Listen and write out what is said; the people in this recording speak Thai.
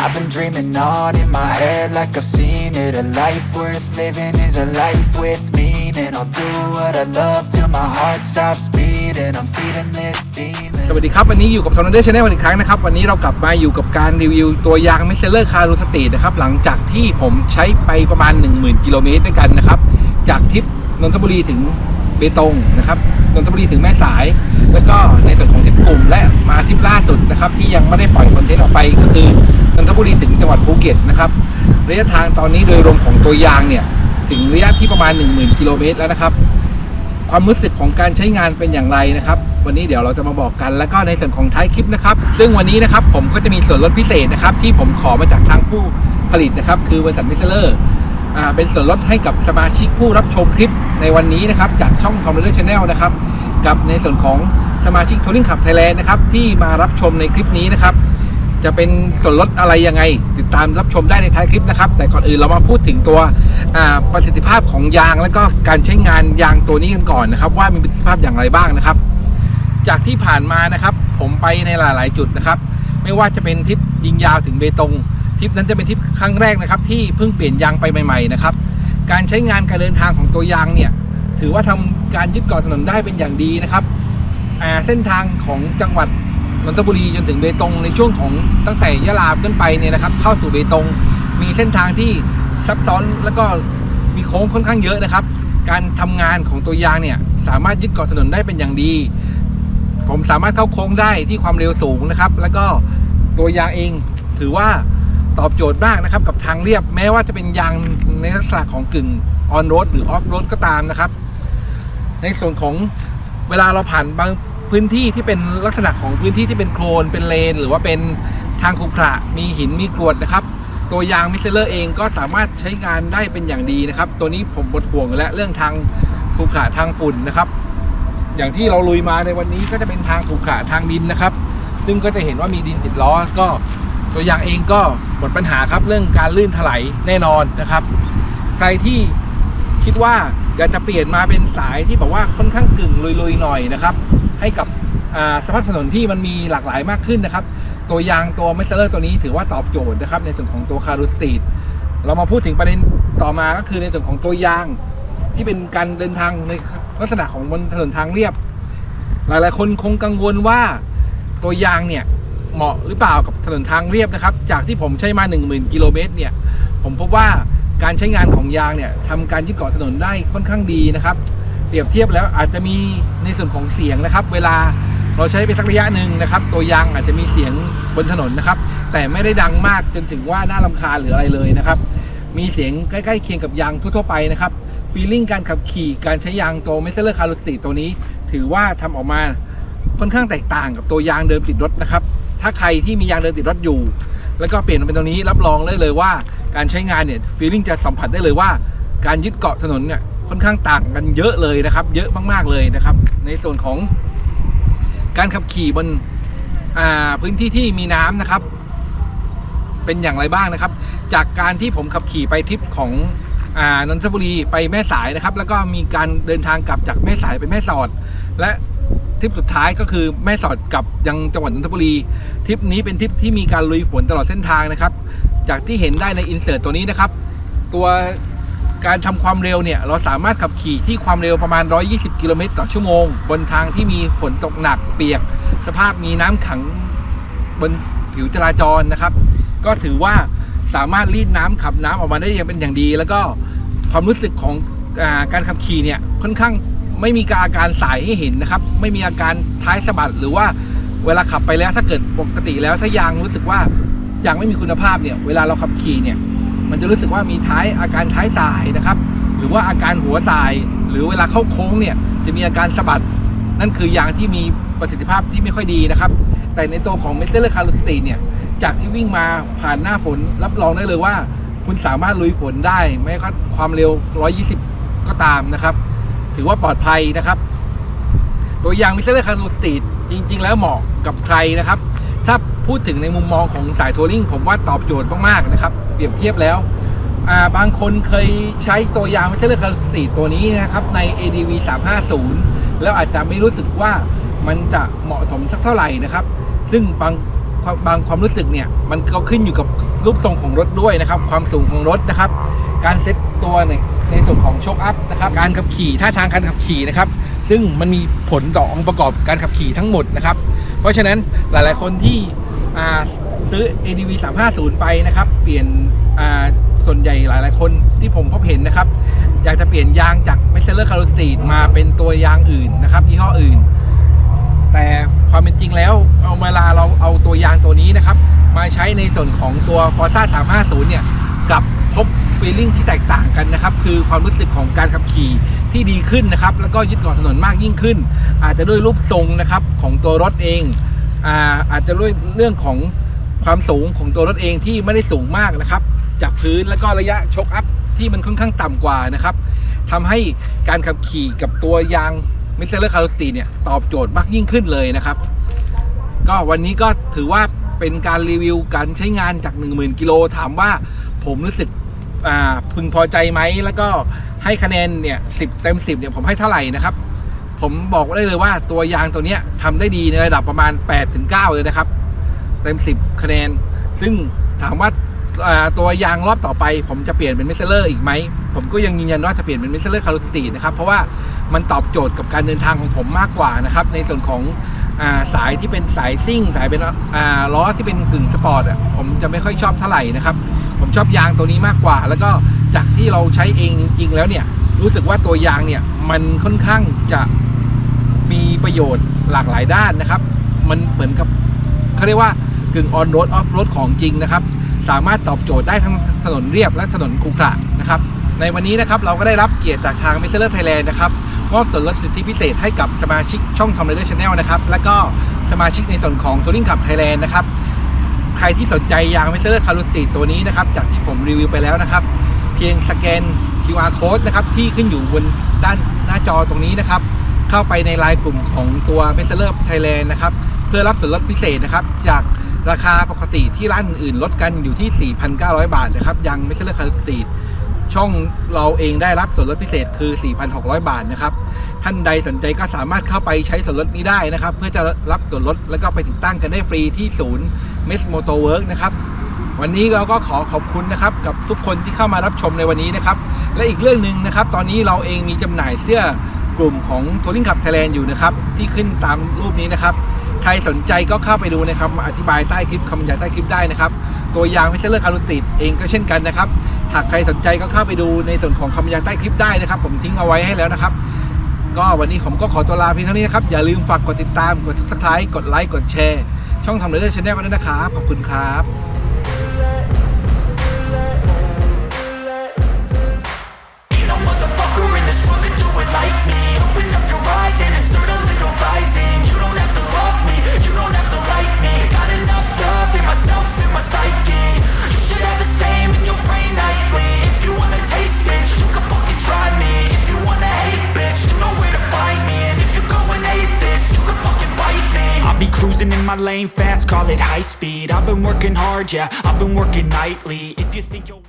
I've been dreaming on in my head like I've seen it A life worth living is a life with meaning I'll do what I love till my heart stops beating I'm feeding this demon สวัสดีครับ วันนี้อยู่กับ t o r n a d o Channel อีกครั้งนะครับ วันนี้เรากลับมาอยู่กับการรีวิวตัวยางมิสเซอร์คารูสตีนะครับ หลังจากที่ผมใช้ไปประมาณ 10,000 กิโลเมตรด้วยกันนะครับ จากทริปนนทบุรีถึงเบตงนะครับนนทบุรีถึงแม่สาย แล้วก็ในส่วนของทริปกลุ่มและมาทริปล่าสุดนะครับ ที่ยังไม่ได้ปล่อยคอนเทนต์ออกไปก็คือ ทบุรีถึงจังหวัดภูเก็ตนะครับระยะทางตอนนี้โดยรวมของตัวยางเนี่ยถึงระยะที่ประมาณ 10,000กิโลเมตรแล้วนะครับ ความรู้สึกของการใช้งานเป็นอย่างไรนะครับ วันนี้เดี๋ยวเราจะมาบอกกันแล้วก็ในส่วนของท้ายคลิปนะครับ ซึ่งวันนี้นะครับผมก็จะมีส่วนลดพิเศษนะครับ ที่ผมขอมาจากทางผู้ผลิตนะครับ คือบริษัทมิสเลอร์เป็นส่วนลดให้กับสมาชิกผู้รับชมคลิปในวันนี้นะครับจากช่อง c o m m u n i t y Channel นะครับ กับในส่วนของสมาชิก Touring Club Thailand นะครับที่มารับชมในคลิปนี้นะครับ จะเป็นส่วนลดอะไรยังไง ติดตามรับชมได้ในท้ายคลิปนะครับ แต่ก่อนอื่นเรามาพูดถึงตัวประสิทธิภาพของยาง แล้วก็การใช้งานยางตัวนี้กันก่อนนะครับ ว่ามีประสิทธิภาพอย่างไรบ้างนะครับ จากที่ผ่านมานะครับ ผมไปในหลาย ๆ จุดนะครับ ไม่ว่าจะเป็นทริปยิงยาวถึงเบตงทริปนั้นจะเป็นทริปครั้งแรกนะครับ ที่เพิ่งเปลี่ยนยางไปใหม่ ๆ นะครับ การใช้งานการเดินทางของตัวยางเนี่ยถือว่าทำการยึดเกาะถนนได้เป็นอย่างดีนะครับเส้นทางของจังหวัด นนทบุรีจนถึงเบตงในช่วงของตั้งแต่ยะลาขึ้นไปเนี่ยนะครับ เข้าสู่เบตง มีเส้นทางที่ซับซ้อนแล้วก็มีโค้งค่อนข้างเยอะนะครับ การทำงานของตัวยางเนี่ยสามารถยึดเกาะถนนได้เป็นอย่างดี ผมสามารถเข้าโค้งได้ที่ความเร็วสูงนะครับ แล้วก็ตัวยางเองถือว่าตอบโจทย์มากนะครับกับทางเรียบแม้ว่าจะเป็นยางในลักษณะของกึ่งออนโรดหรือออฟโรดก็ตามนะครับ ในส่วนของเวลาเราผ่านบาง พื้นที่ที่เป็นลักษณะของพื้นที่ที่เป็นโคลนเป็นเลน หรือว่าเป็นทางขรุขระมีหินมีกรวดนะครับ ตัวยางมิสเซเลอร์เองก็สามารถใช้งานได้เป็นอย่างดีนะครับ ตัวนี้ผมบดห่วงแล้วเรื่องทางขรุขระทางฝุ่นนะครับ อย่างที่เราลุยมาในวันนี้ก็จะเป็นทางขรุขระทางดินนะครับ ซึ่งก็จะเห็นว่ามีดินติดล้อก็ตัวยางเองก็หมดปัญหาครับเรื่องการลื่นถลายแน่นอนนะครับ ใครที่คิดว่าอยากจะเปลี่ยนมาเป็นสายที่แบบว่าค่อนข้างกึ่งลุยๆหน่อยนะครับ ให้กับสภาพถนนที่มันมีหลากหลายมากขึ้นนะครับ ตัวยางตัวเมสเซอร์ตัวนี้ถือว่าตอบโจทย์นะครับในส่วนของตัวคารูสตีดเรามาพูดถึงประเด็นต่อมาก็คือในส่วนของตัวยางที่เป็นการเดินทางในลักษณะของบนถนนทางเรียบ หลายๆ คนคงกังวลว่าตัวยางเนี่ยเหมาะหรือเปล่ากับถนนทางเรียบนะครับ จากที่ผมใช้มา 10,000 กิโลเมตรเนี่ยผมพบว่าการใช้งานของยางเนี่ยทำการยึดเกาะถนนได้ค่อนข้างดีนะครับ เปรียบเทียบแล้วอาจจะมีในส่วนของเสียงนะครับ เวลาเราใช้ไปสักระยะหนึ่งนะครับ ตัวยางอาจจะมีเสียงบนถนนนะครับ แต่ไม่ได้ดังมากจนถึงว่าน่ารำคาญหรืออะไรเลยนะครับ มีเสียงใกล้ๆเคียงกับยางทั่วๆไปนะครับฟีลลิ่งการขับขี่การใช้ยางตัวเมสเซอร์คาร์ลติตัวนี้ ถือว่าทำออกมาค่อนข้างแตกต่างกับตัวยางเดิมติดรถนะครับ ถ้าใครที่มียางเดิมติดรถอยู่ แล้วก็เปลี่ยนมาเป็นตัวนี้รับรองได้เลยว่า การใช้งานเนี่ยฟีลลิ่งจะสัมผัสได้เลยว่า การยึดเกาะถนนเนี่ย ค่อนข้างต่างกันเยอะเลยนะครับ เยอะมากๆเลยนะครับ ในส่วนของการขับขี่บนพื้นที่ที่มีน้ำนะครับ เป็นอย่างไรบ้างนะครับ จากการที่ผมขับขี่ไปทริปของอนนทบุรีไปแม่สายนะครับ แล้วก็มีการเดินทางกลับจากแม่สายไปแม่สอด และทริปสุดท้ายก็คือแม่สอดกลับยังจังหวัดนนทบุรีทริปนี้เป็นทริปที่มีการลุยฝนตลอดเส้นทางนะครับ จากที่เห็นได้ในอินเสิร์ตตัวนี้นะครับ ตัว การทำความเร็วเนี่ยเราสามารถขับขี่ที่ความเร็วประมาณ 120 กิโลเมตรต่อชั่วโมง บนทางที่มีฝนตกหนักเปียก สภาพมีน้ำขังบนผิวจราจรนะครับ ก็ถือว่าสามารถรีดน้ำขับน้ำออกมาได้อย่างเป็นอย่างดี แล้วก็ความรู้สึกของอาการขับขี่เนี่ยค่อนข้างไม่มีอาการสายให้เห็นนะครับ ไม่มีอาการท้ายสะบัดหรือว่าเวลาขับไปแล้วถ้าเกิดปกติแล้วถ้ายางรู้สึกว่ายางไม่มีคุณภาพเนี่ยเวลาเราขับขี่เนี่ย มันจะรู้สึกว่ามีท้ายอาการท้ายสายนะครับ หรือว่าอาการหัวสาย หรือเวลาเข้าโค้งเนี่ยจะมีอาการสะบัด นั่นคือยางที่มีประสิทธิภาพที่ไม่ค่อยดีนะครับ แต่ในตัวของเมทัลเลอร์คาร์ลสตีเนี่ยจากที่วิ่งมาผ่านหน้าฝนรับรองได้เลยว่า คุณสามารถลุยฝนได้ไม่ว่าความเร็ว 120 ก็ตามนะครับ ถือว่าปลอดภัยนะครับ ตัวยางมิเตอร์คาร์ลสตีจริง ๆ แล้วเหมาะกับใครนะครับ พูดถึงในมุมมองของสายทัวริงผมว่าตอบโจทย์มากๆนะครับ เปรียบเทียบแล้วาบางคนเคยใช้ตัวยางไมิเตอร์คาร์สตีตัวนี้นะครับใน ADV 350 แล้วอาจจะไม่รู้สึกว่ามันจะเหมาะสมสักเท่าไหร่นะครับ ซึ่งบางบางความรู้สึกเนี่ยมันก็ขึ้นอยู่กับรูปทรงของรถด้วยนะครับ ความสูงของรถนะครับ การเซ็ตตัวในในส่วนของโชคอัพนะครับ การขับขี่ท่าทางการขับขี่นะครับ ซึ่งมันมีผลต่อองค์ประกอบการขับขี่ทั้งหมดนะครับ เพราะฉะนั้นหลาย ๆ คนที่ ซื้อ ADV 350 ไปนะครับ เปลี่ยนส่วนใหญ่หลาย ๆ คนที่ผมพบเห็นนะครับ อยากจะเปลี่ยนยางจาก m e s s e r c a r o s t e e d มาเป็นตัวยางอื่นนะครับยี่ห้ออื่น แต่ความเป็นจริงแล้วเอาเวลาเราเอาตัวยางตัวนี้นะครับ มาใช้ในส่วนของตัว Forza 350 เนี่ยกลับพบฟีลลิ่งที่แตกต่างกันนะครับ คือความรู้สึกของการขับขี่ที่ดีขึ้นนะครับ แล้วก็ยึดเกาะถนนมากยิ่งขึ้น อาจจะด้วยรูปทรงนะครับของตัวรถเอง อาอาจจะด้วยเรื่องของความสูงของตัวรถเองที่ไม่ได้สูงมากนะครับ จากพื้นแล้วก็ระยะชกอัพที่มันค่อนข้างต่ำกว่านะครับทำให้การขับขี่กับตัวยางมิสเตอร์คาร์สตีเนี่ยตอบโจทย์มากยิ่งขึ้นเลยนะครับ ก็วันนี้ก็ถือว่าเป็นการรีวิวการใช้งานจาก 10,000 กิโลถามว่าผมรู้สึกพึงพอใจไหม แล้วก็ให้คะแนนเนี่ย10 เต็ม 10เนี่ยผมให้เท่าไหร่นะครับ ผมบอกได้เลยว่าตัวยางตัวเนี้ยทำได้ดีในระดับประมาณ 8-9 เลยนะครับ เต็ม 10 คะแนน ซึ่งถามว่าตัวยางรอบต่อไป ผมจะเปลี่ยนเป็นมิสเลอร์อีกไหม ผมก็ยังยืนยันว่าจะเปลี่ยนเป็นมิสเลอร์คาร์ลสตีนะครับ เพราะว่ามันตอบโจทย์กับการเดินทางของผมมากกว่านะครับ ในส่วนของอสายที่เป็นสายซิ่ง สายเป็นล้อที่เป็นกึ่งสปอร์ตอะผมจะไม่ค่อยชอบเท่าไหร่นะครับ ผมชอบยางตัวนี้มากกว่า แล้วก็จากที่เราใช้เองจริง ๆ แล้วเนี่ยรู้สึกว่าตัวยางเนี่ยมันค่อนข้างจะ ประโยชน์หลากหลายด้านนะครับ มันเหมือนกับเขาเรียกว่ากึ่งออนโรดออฟโรดของจริงนะครับ สามารถตอบโจทย์ได้ทั้งถนนเรียบและถนนขรุขระนะครับ ในวันนี้นะครับเราก็ได้รับเกียรติจากทาง m ม s เ e อร์ไทยแลนด์นะครับมอบส่วนลดสิทธิพิเศษให้กับสมาชิกช่องทอมเรเดอร์ชาแนลนะครับ และก็สมาชิกในส่วนของ Touring Club Thailand นะครับ ใครที่สนใจยาง m ม s เ e อร์คารุติตัวนี้นะครับ จากที่ผมรีวิวไปแล้วนะครับ เพียงสแกน QR code นะครับที่ขึ้นอยู่บนด้านหน้าจอตรงนี้นะครับ เข้าไปในไลน์กลุ่มของตัว m ม s เ e อร์ไทยแลนด์นะครับ เพื่อรับส่วนลดพิเศษนะครับ จากราคาปกติที่ร้านอื่นๆ ลดกันอยู่ที่ 4,900 บาทนะครับ ยัง m ม s เ e อร์คารุติช่องเราเองได้รับส่วนลดพิเศษคือ 4,600 บาทนะครับ ท่านใดสนใจก็สามารถเข้าไปใช้ส่วนลดนี้ได้นะครับ เพื่อจะรับส่วนลดแล้วก็ไปติดตั้งกันได้ฟรีที่ศูนย์ m e s m o t o w o r k นะครับ วันนี้เราก็ขอขอบคุณนะครับ กับทุกคนที่เข้ามารับชมในวันนี้นะครับ และอีกเรื่องหนึ่งนะครับ ตอนนี้เราเองมีจำหน่ายเสื้อ กลุ่มของ Touring Club Thailand อยู่นะครับ ที่ขึ้นตามรูปนี้นะครับ ใครสนใจก็เข้าไปดูนะครับอธิบายใต้คลิปคำบรรยายใต้คลิปได้นะครับ ตัวยางไม่ใช่เลือกคารุติดเองก็เช่นกันนะครับ หากใครสนใจก็เข้าไปดูในส่วนของคำบรรยายใต้คลิปได้นะครับ ผมทิ้งเอาไว้ให้แล้วนะครับ ก็วันนี้ผมก็ขอตัวลาเพียงเท่านี้นะครับ อย่าลืมฝากกดติดตาม กด subscribe กดไลค์ กดแชร์ ช่องทำเรื่องชาแนลกันด้วยนะครับ ขอบคุณครับ my lane fast, call it high speed. I've been working hard, yeah, I've been working nightly. If you think you'll